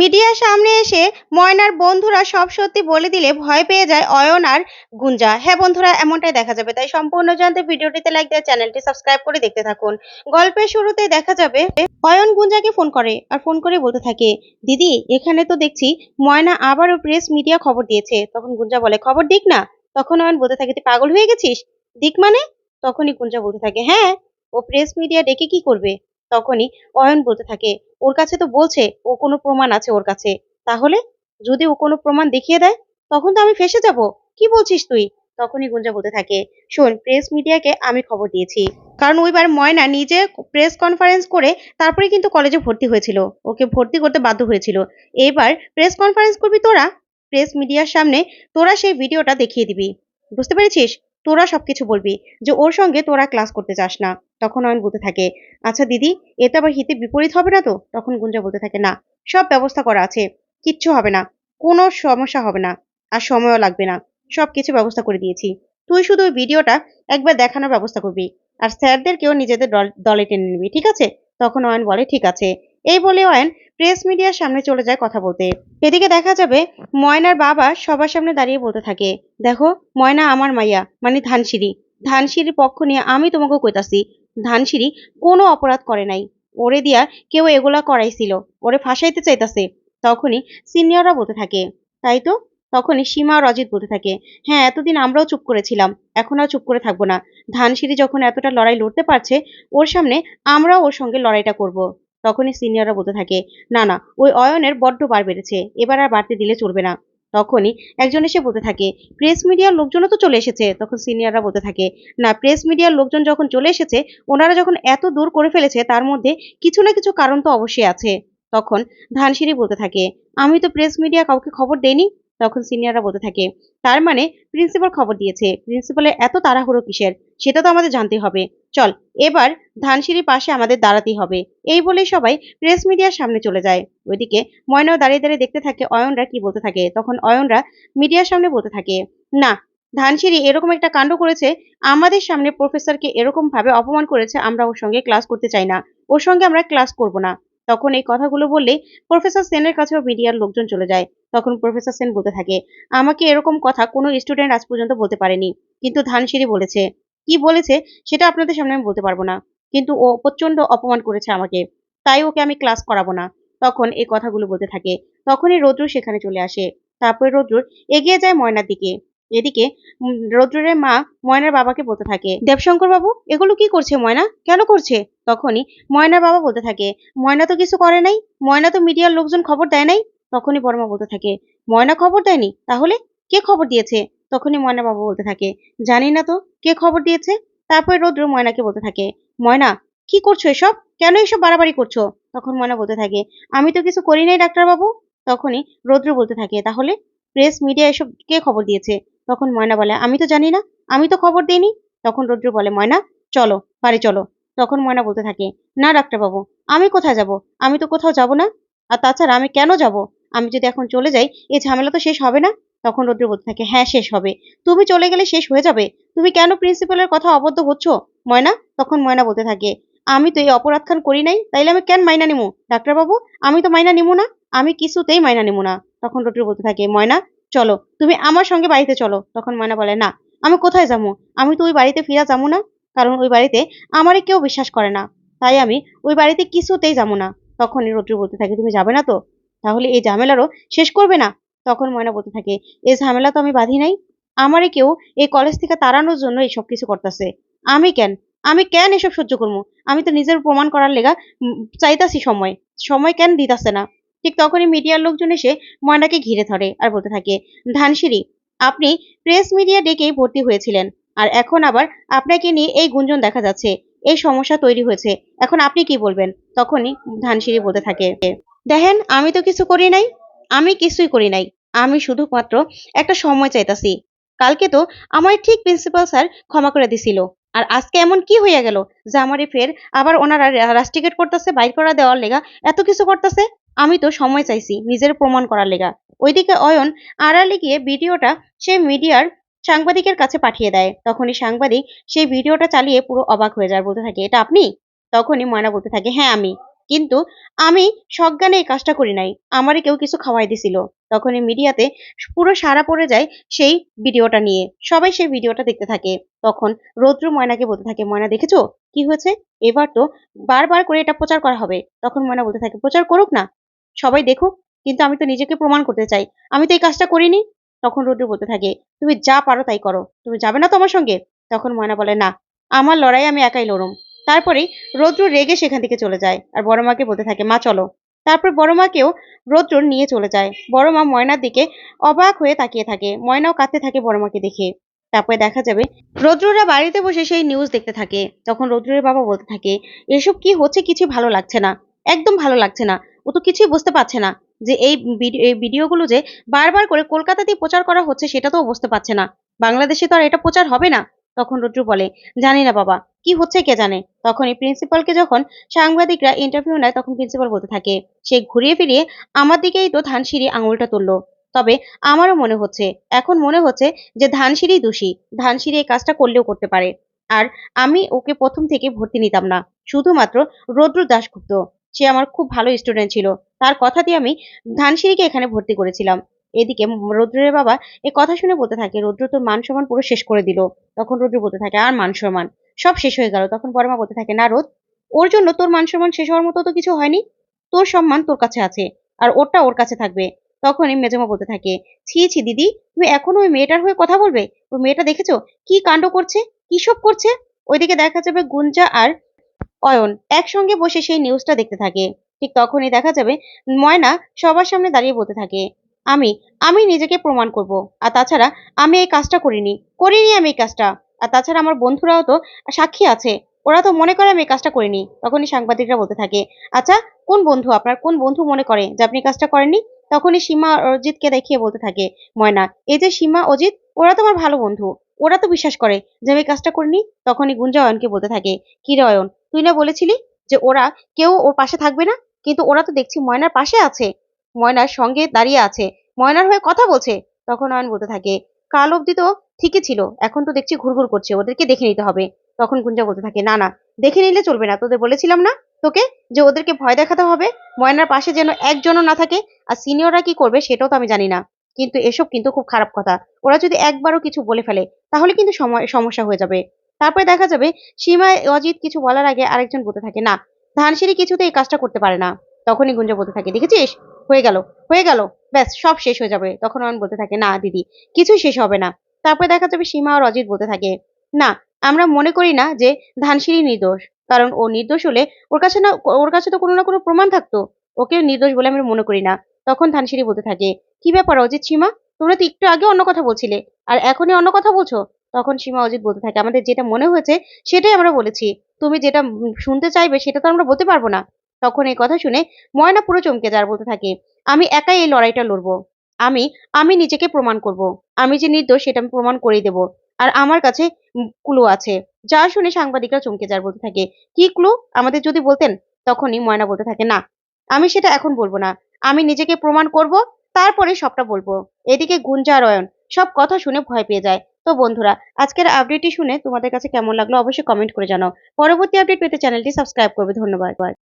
মিডিয়ার সামনে এসে ময়নার বন্ধুরা সব সত্যি বলে দিলে ভয় পেয়ে যায় অয়ন আর গুঞ্জা। হ্যাঁ বন্ধুরা, এমনটাই দেখা যাবে। তাই সম্পূর্ণ জানতে ভিডিওটিতে লাইক দেওয়া, চ্যানেলটি সাবস্ক্রাইব করে দেখতে থাকুন। গল্পের শুরুতে দেখা যাবে, অয়ন গুঞ্জাকে ফোন করে আর ফোন করে বলতে থাকে, দিদি, এখানে তো দেখছি ময়না আবারও প্রেস মিডিয়া খবর দিয়েছে। তখন গুঞ্জা বলে, খবর দিক না। তখন অয়ন বলতে থাকে, তুই পাগল হয়ে গেছিস? দিক মানে? তখনই গুঞ্জা বলতে থাকে হ্যাঁ ও প্রেস মিডিয়া ডেকে কি করবে? তখনই অয়ন বলতে থাকে, ওর কাছে তো বলছে, ও কোনো প্রমাণ আছে ওর কাছে। তাহলে যদি ও কোনো প্রমাণ দেখিয়ে দেয়, তখন তো আমি ফেসে যাব। কি বলছিস তুই? তখনই গুঞ্জা বলতে থাকে, শোন প্রেস মিডিয়াকে আমি খবর দিয়েছি। কারণ ওইবার ময়না নিজে প্রেস কনফারেন্স করে তারপরে কিন্তু কলেজে ভর্তি হয়েছিল। ওকে ভর্তি করতে বাধ্য হয়েছিল। এইবার প্রেস কনফারেন্স করবি তোরা প্রেস মিডিয়ার সামনে তোরা সেই ভিডিওটা দেখিয়ে দিবি। বুঝতে পেরেছিস? তোরা সবকিছু বলবি যে ওর সঙ্গে তোরা ক্লাস করতে চাস না। তখন অয়ন বলতে থাকে আচ্ছা দিদি, এতে আবার হিতে বিপরীত হবে না তো? তখন গুঞ্জা বলতে থাকে, না, সব ব্যবস্থা করা আছে, কিচ্ছু হবে না, কোনো সমস্যা হবে না, আর সময়ও লাগবে না সব কিছু ব্যবস্থা করে দিয়েছি। তুই শুধু ওই ভিডিওটা একবার দেখানোর ব্যবস্থা করবি, আর স্যারদেরকেও নিজেদের দলে টেনে নিবি, ঠিক আছে? তখন অয়ন বলে, ঠিক আছে। এই বলে অয়ন প্রেস মিডিয়ার সামনে চলে যায় কথা বলতে। এদিকে দেখা যাবে ময়নার বাবা সবার সামনে দাঁড়িয়ে বলতে থাকে, দেখো, ময়না আমার মাইয়া মানে ধানসিঁড়ি। ধানসিঁড়ির পক্ষ নিয়ে আমি তোমাকে কইতাছি ধানসিঁড়ি কোনো অপরাধ করে নাই। ওরে দিয়া কেউ এগুলা করাইছিল, ওরে ফাঁসাইতে চাইতাছে। তখনই সিনিয়ররা বলতে থাকে, তাই তো? তখনই সীমা আর অজিত বলতে থাকে হ্যাঁ এতদিন আমরাও চুপ করেছিলাম, এখন আর চুপ করে থাকব না। ধানসিঁড়ি যখন এতটা লড়াই লড়তে পারছে, ওর সামনে আমরাও ওর সঙ্গে লড়াইটা করব। তখনই সিনিয়ররা বলতে থাকে, না না, ওই অয়নের বড্ড বার বেড়েছে, এবার আর বাড়তে দিলে চলবে না। তখনই একজন এসে বলতে থাকে, প্রেস মিডিয়ার লোকজনও তো চলে এসেছে। তখন সিনিয়ররা বলতে থাকে, না, প্রেস মিডিয়ার লোকজন যখন চলে এসেছে, ওনারা যখন এত দূর করে ফেলেছে, তার মধ্যে কিছু না কিছু কারণ তো অবশ্যই আছে। তখন ধানসিঁড়ি বলতে থাকে, আমি তো প্রেস মিডিয়া কাউকে খবর দেইনি। তখন সিনিয়ররা বলতে থাকে, তার মানে প্রিন্সিপাল খবর দিয়েছে প্রিন্সিপালের এত তাড়াহুড়ো কিসের? সেটা তো আমাদের জানতে হবে। চল, এবার ধানসিঁড়ির পাশে আমাদের দাঁড়াতেই হবে। এই বলেই সবাই প্রেস মিডিয়ার সামনে চলে যায়। ওইদিকে ময়নাও দাঁড়িয়ে দাঁড়িয়ে দেখতে থাকে অয়নরা কি বলতে থাকে। তখন অয়নরা মিডিয়ার সামনে বলতে থাকে, না, ধানসিঁড়ি এরকম একটা কাণ্ড করেছে, আমাদের সামনে প্রফেসরকে এরকম ভাবে অপমান করেছে, আমরা ওর সঙ্গে ক্লাস করতে চাই না। ওর সঙ্গে আমরা ক্লাস করব না। তখন এই কথাগুলো বললে প্রফেসর সেনের কাছেও মিডিয়ার লোকজন চলে যায়। তখন প্রফেসর সেন বলতে থাকে, আমাকে এরকম কথা কোনো স্টুডেন্ট আজ পর্যন্ত বলতে পারেনি। কিন্তু ধানসিঁড়ি বলেছে, কি বলেছে সেটা আপনাদের সামনে আমি বলতে পারব না। কিন্তু ও প্রচণ্ড অপমান করেছে আমাকে, তাই ওকে আমি ক্লাস করাবো না। তখন এই কথাগুলো বলতে থাকে। তখনই রৌদ্র সেখানে চলে আসে। তারপরে রৌদ্র এগিয়ে যায় ময়নার দিকে। এদিকে রৌদ্রের মা ময়নার বাবাকে বলতে থাকে দেবশঙ্কর বাবু এগুলো কি করছে ময়না? কেন করছে? তখনই ময়নার বাবা বলতে থাকে, ময়না তো কিছু করে নাই, ময়না তো মিডিয়ার লোকজন খবর দেয় নাই? তখনই বড়মা বলতে থাকে, ময়না খবর দেয়নি? তাহলে কে খবর দিয়েছে? তখনই ময়না বাবা বলতে থাকে, জানি না তো, কে খবর দিয়েছে? তারপরে রৌদ্র ময়নাকে বলতে থাকে, ময়না, কি করছ এসব? কেন এসব বাড়াবাড়ি করছ? তখন ময়না বলতে থাকে, আমি তো কিছু করি নাই, ডাক্তারবাবু? তখনই রৌদ্র বলতে থাকে, তাহলে প্রেস মিডিয়া এসব কে খবর দিয়েছে? তখন ময়না বলে, আমি তো জানি না, আমি তো খবর দিইনি। তখন রৌদ্র বলে, ময়না, চলো, বাড়ি চলো। তখন ময়না বলতে থাকে, না ডাক্তারবাবু, আমি কোথায় যাব? আমি তো কোথাও যাব না। আর তাছাড়া আমি কেন যাব? আমি যদি এখন চলে যাই এই ঝামেলা তো শেষ হবে না? তখন রৌদ্র বলতে থাকে হ্যাঁ শেষ হবে। তুমি চলে গেলে শেষ হয়ে যাবে। তুমি কেন প্রিন্সিপালের কথা অবদ্ধ হচ্ছ? ময়না তখন ময়না বলতে থাকে, আমি তো এই অপরাধ খান করি নাই, তাইলে আমি কেন মাইনা নিমু? ডাক্তারবাবু, আমি তো মাইনা নিমু না, আমি কিছুতেই মাইনা নিমু না। তখন রৌদ্র বলতে থাকে, ময়না চলো, তুমি আমার সঙ্গে বাড়িতে চলো। তখন ময়না বলে, না, আমি কোথায় যাব? আমি তো ওই বাড়িতে ফিরা যাব না, কারণ ওই বাড়িতে আমারে কেউ বিশ্বাস করে না। তাই আমি ওই বাড়িতে কিছুতেই যাব না। তখনই রৌদ্র বলতে থাকে, তুমি যাবে না তো? তাহলে এই ঝামেলারও শেষ করবে না? তখন ময়না বলতে থাকে এই ঝামেলা তো আমি বাঁধি নাই। আমারে কেউ এই কলেজ থেকে তাড়ানোর জন্য এই সব কিছু করতেছে। আমি কেন? আমি কেন এসব সহ্য করব? আমি তো নিজের প্রমাণ করার লেগা চাইতাছি সময়। সময় কেন দিতাছে না? ঠিক তখনই মিডিয়ার লোকজন এসে ময়নাকে ঘিরে ধরে আর বলতে থাকে, ধানসিঁড়ি, আপনি প্রেস মিডিয়া ডেকেই ভর্তি হয়েছিলেন আর এখন আবার আপনাকে নিয়ে এই গুঞ্জন দেখা যাচ্ছে, এই সমস্যা তৈরি হয়েছে, এখন আপনি কি বলবেন? তখনই ধানসিঁড়ি বলতে থাকে, দেখেন, আমি তো কিছু করি নাই, আমি কিছুই করি নাই, আমি শুধুমাত্র একটা সময় চাইতাছি, কালকে তো আমার ঠিক প্রিন্সিপাল স্যার ক্ষমা করে দিছিল আর আজকে এমন কি হইয়া গেল যে আমারে ফের আবার ওনারা রাস্টিকেট করতেছে, বাইর করা দেওয়ার লেগা এত কিছু করতেছে? আমি তো সময় চাইছি নিজের প্রমাণ করার লেগা। ওইদিকে অয়ন আড়ালে গিয়ে ভিডিওটা সেই মিডিয়ার সাংবাদিকের কাছে পাঠিয়ে দেয়। তখনই সাংবাদিক সেই ভিডিওটা চালিয়ে পুরো অবাক হয়ে যায়, বলতে থাকে, এটা আপনি? তখনই ময়না বলতে থাকে হ্যাঁ আমি। কিন্তু আমি সজ্ঞানে এই কাজটা করি নাই, আমারই কেউ কিছু খাওয়াই দিছিল। তখনই মিডিয়াতে পুরো সারা পড়ে যায় সেই ভিডিওটা নিয়ে, সবাই সেই ভিডিওটা দেখতে থাকে। তখন রৌদ্র ময়নাকে বলতে থাকে, ময়না, দেখেছ? কি হয়েছে? এবার তো বারবার করে এটা প্রচার করা হবে। তখন ময়না বলতে থাকে, প্রচার করুক না। সবাই দেখুক, কিন্তু আমি তো নিজেকে প্রমাণ করতে চাই। আমি তো এই কাজটা করিনি। তখন রৌদ্র বলতে থাকে, তুমি যা পারো তাই করো। তুমি যাবে না তো আমার সঙ্গে? তখন ময়না বলে, না, আমার লড়াই আমি একাই লড়ুম। তারপরেই রৌদ্র রেগে সেখান থেকে চলে যায় আর বড় মাকে বলতে থাকে, মা, চলো। তারপর বড় মাকেও রৌদ্র নিয়ে চলে যায়। বড় মা ময়নার দিকে অবাক হয়ে তাকিয়ে থাকে। ময়নাও কাঁদতে থাকে বড় মাকে দেখে। তারপরে দেখা যাবে, রৌদ্ররা বাড়িতে বসে সেই নিউজ দেখতে থাকে। তখন রৌদ্রের বাবা বলতে থাকে, এসব কি হচ্ছে? কিছু ভালো লাগছে না। একদম ভালো লাগছে না। ও তো কিছুই বুঝতে পারছে না যে এই ভিডি- এই ভিডিওগুলো যে বারবার করে কলকাতাতেই প্রচার করা হচ্ছে সেটা তো বুঝতে পারছে না। বাংলাদেশে তো আর এটা প্রচার হবে না, তখন রুদ্র বলে। জানি না বাবা, কি হচ্ছে কে জানে? তখন এই প্রিন্সিপালকে যখন সাংবাদিকরা ইন্টারভিউ নেয় তখন প্রিন্সিপাল বলতে থাকে, সে ঘুরিয়ে ফিরিয়ে আমার দিকেই তো ধানসিঁড়ি আঙুলটা তুললো। তবে আমারও মনে হচ্ছে, এখন মনে হচ্ছে যে ধানসিঁড়ি দোষী, ধানসিঁড়ি এই কাজটা করলেও করতে পারে। আর আমি ওকে প্রথম থেকে ভর্তি নিতাম না, শুধুমাত্র রৌদ্র দাশগুপ্ত। সে আমার খুব ভালো স্টুডেন্ট ছিল। তার কথা দিয়ে আমি ধানসিঁড়িকে এখানে ভর্তি করেছিলাম। এদিকে রৌদ্রের বাবা এই কথা শুনে বলতে থাকে, রৌদ্র, তোর মান সম্মান পুরো শেষ করে দিল। তখন রৌদ্র বলতে থাকে, আর মান সম্মান? সব শেষ হয়ে গেল। তখন বড়মা বলতে থাকে, না রোদ, ওর জন্য তোর মান সম্মান শেষ হওয়ার মতো তো কিছু হয়নি। তোর সম্মান তোর কাছে আছে, আর ওরটা ওর কাছে থাকবে। তখনই মেজমা বলতে থাকে, ছি ছি, দিদি, তুমি এখনও ওই মেয়েটার হয়ে কথা বলবে? ওই মেয়েটা দেখেছ? কি কাণ্ড করছে? কি সব করছে? ওইদিকে দেখা যাবে গুঞ্জা আর অয়ন একসঙ্গে বসে সেই নিউজটা দেখতে থাকে। ঠিক তখনই দেখা যাবে ময়না সবার সামনে দাঁড়িয়ে বলতে থাকে, আমি আমি নিজেকে প্রমাণ করব। আর তাছাড়া আমি এই কাজটা করিনি করিনি আমি এই কাজটা। আর তাছাড়া আমার বন্ধুরাও তো সাক্ষী আছে, ওরা তো মনে করে আমি এই কাজটা করিনি। তখনই সাংবাদিকরা বলতে থাকে আচ্ছা কোন বন্ধু? আপনার কোন বন্ধু মনে করে যে আপনি কাজটা করেননি? তখনই সীমা অজিতকে দেখিয়ে বলতে থাকে, ময়না, এই যে সীমা, অজিত, ওরা তো আমার ভালো বন্ধু। ওরা তো বিশ্বাস করে যে আমি কাজটা করিনি তখনই গুঞ্জা অয়নকে বলতে থাকে কি রে অয়ন, তুই না বলেছিলি যে ওরা কেউ ওর পাশে থাকবে না? কিন্তু ওরা তো দেখছি ময়নার পাশে আছে, ময়নার সঙ্গে দাঁড়িয়ে আছে, ময়নার হয়ে কথা বলছে। তখন অয়ন বলতে থাকে, কাল অব্দি তো ঠিকই ছিল, এখন তো দেখছি ঘুরঘুর করছে, ওদেরকে দেখে নিতে হবে। তখন গুঞ্জা বলতে থাকে, না না, দেখে নিলে চলবে না, তোদের বলেছিলাম না তোকে যে ওদেরকে ভয় দেখাতে হবে? ময়নার পাশে যেন একজনও না থাকে, আর সিনিয়ররা কি করবে সেটাও তো আমি জানি না। কিন্তু এসব কিন্তু খুব খারাপ কথা। ওরা যদি একবারও কিছু বলে ফেলে, তাহলে কিন্তু সমস্যা হয়ে যাবে। তারপরে দেখা যাবে সীমা অজিত কিছু বলার আগে আরেকজন বলতে থাকে, না, ধানসিঁড়ি কিছুতে এই কাজটা করতে পারে না। তখনই গুঞ্জা বলতে থাকে, দেখেছিস? হয়ে গেল হয়ে গেল, ব্যাস, সব শেষ হয়ে যাবে। তখন অয়ন বলতে থাকে, না, দিদি, কিছুই শেষ হবে না। তারপরে দেখা যাবে, সীমা আর অজিত বলতে থাকে, না, আমরা মনে করি না যে ধানসিঁড়ি নির্দোষ, কারণ ও নির্দোষ হলে ওর কাছে না, ওর কাছে তো কোনো না কোনো প্রমাণ থাকতো। ওকে নির্দোষ বলে আমরা মনে করি না। তখন ধানসিঁড়ি বলতে থাকে, কি ব্যাপার অজিত সীমা? তোমরা তো একটু আগে অন্য কথা বলছিলে, আর এখনই অন্য কথা বলছো? তখন সীমা অজিত বলতে থাকে, আমাদের যেটা মনে হয়েছে সেটাই আমরা বলেছি। তুমি যেটা শুনতে চাইবে সেটা তো আমরা বলতে পারব না। তখন এই কথা শুনে ময়না পুরো চমকে যার বলতে থাকে, আমি একাই এই লড়াইটা লড়বো। আমি আমি নিজেকে প্রমাণ করব। আমি যে নির্দোষ সেটা আমি প্রমাণ করেই দেব। আর আমার কাছে ক্লু আছে। যা শুনে সাংবাদিকরা চমকে যার বলতে থাকে, কি ক্লু? আমাদের যদি বলতেন? তখনই ময়না বলতে থাকে, না, আমি সেটা এখন বলব না। আমি নিজেকে প্রমাণ করব তারপরে সবটা বলব। এদিকে গুঞ্জা আর সব কথা শুনে ভয় পেয়ে যায়। তো বন্ধুরা, আজকের আপডেটটি শুনে তোমাদের কাছে কেমন লাগল অবশ্যই কমেন্ট করে জানাও। পরবর্তী আপডেট পেতে চ্যানেলটি সাবস্ক্রাইব করবে। ধন্যবাদ।